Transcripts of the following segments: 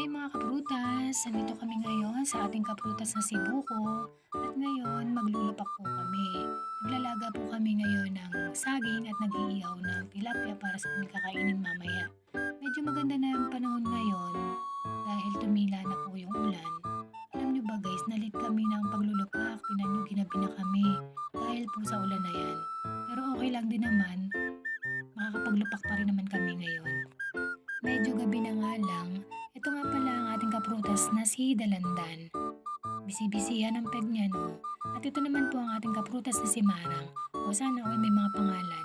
Hi mga kaprutas! Nandito kami ngayon sa ating kaprutas na si Buko. At ngayon, maglulupak po kami. Naglalaga po kami ngayon ng saging at nag-iihaw ng tilapia para sa aming kakainin mamaya. Medyo maganda na ang panahon ngayon dahil tumila na po yung ulan. Alam nyo ba guys, nalit kami ng paglulupak. Tinan nyo, ginabi na kami dahil po sa ulan na yan. Pero okay lang din naman. Makakapaglupak pa rin naman kami ngayon. Medyo gabi na nga lang, ito nga pala ang ating kaprutas na si Dalandan. Bisi-bisi yan ang peg niya, no? At ito naman po ang ating kaprutas na si Marang. O sana all may mga pangalan.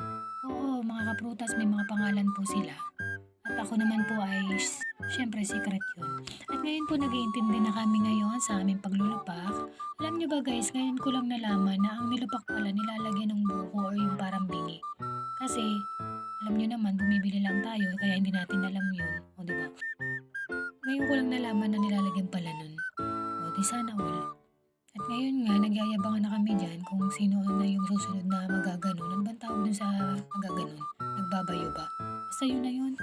Oo, mga kaprutas may mga pangalan po sila. At ako naman po ay, syempre secret yun. At ngayon po nag-iintindi na kami ngayon sa aming paglulupak. Alam nyo ba guys, ngayon ko lang nalaman na ang nilupak pala nilalagyan ng buko or yung parang bingi. Kasi, alam nyo naman, bumibili lang tayo kaya hindi natin alam yun. Ngayon ko lang nalaman na nilalagyan pala nun. O, di sana all. At ngayon nga, nagyayabangan na kami dyan kung sino na yung susunod na magaganon. Ano bang tawag dun sa magaganon? Nagbabayo ba? Basta yun na yun.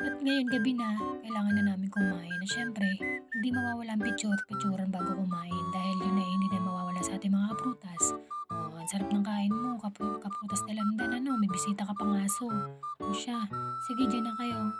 At ngayon gabi na, kailangan na namin kumain. Na syempre, hindi mawawala ang picture-picturean bago kumain dahil yun ay hindi na mawawala sa ating mga kaprutas. O, ang sarap ng kain mo, kapru- kaprutas na landan, ano, may bisita ka pang aso. O siya, sige dyan na kayo.